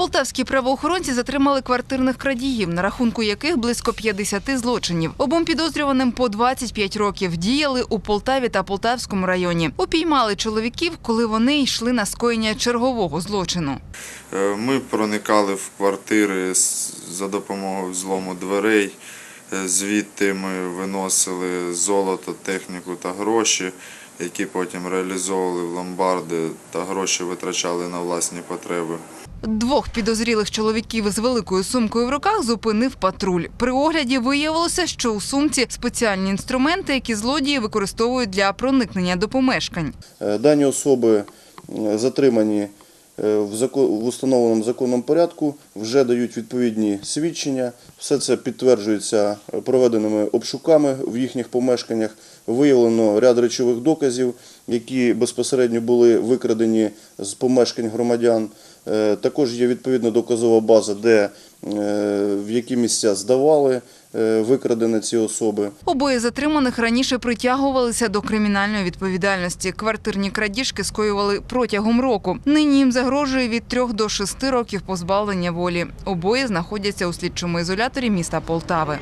Полтавські правоохоронці затримали квартирних крадіїв, на рахунку яких близько 50 злочинів. Обом підозрюваним по 25 років діяли у Полтаві та Полтавському районі. Упіймали чоловіків, коли вони йшли на скоєння чергового злочину. Е, Ми проникали в квартири за допомогою взлому дверей. Е, Звідти ми виносили золото, техніку та гроші, які потім реалізовували в ломбарди та гроші витрачали на власні потреби. Двох підозрілих чоловіків з великою сумкою в руках зупинив патруль. При огляді виявилося, що у сумці спеціальні інструменти, які злодії використовують для проникнення до помешкань. Е, Дані особи затримані в зако- установленому законному порядку, вже дають відповідні свідчення. Все це підтверджується е, проведеними обшуками в їхніх помешканнях. Виявлено ряд речових доказів, які безпосередньо були викрадені з помешкань громадян. Е, Також є відповідна доказова база, де е, в які місця здавали е, викрадені ці особи. Обоє затриманих раніше притягувалися до кримінальної відповідальності. Квартирні крадіжки скоювали протягом року. Нині їм загрожує від трьох до шести років позбавлення волі. Обоє знаходяться у слідчому ізоляторі міста Полтави.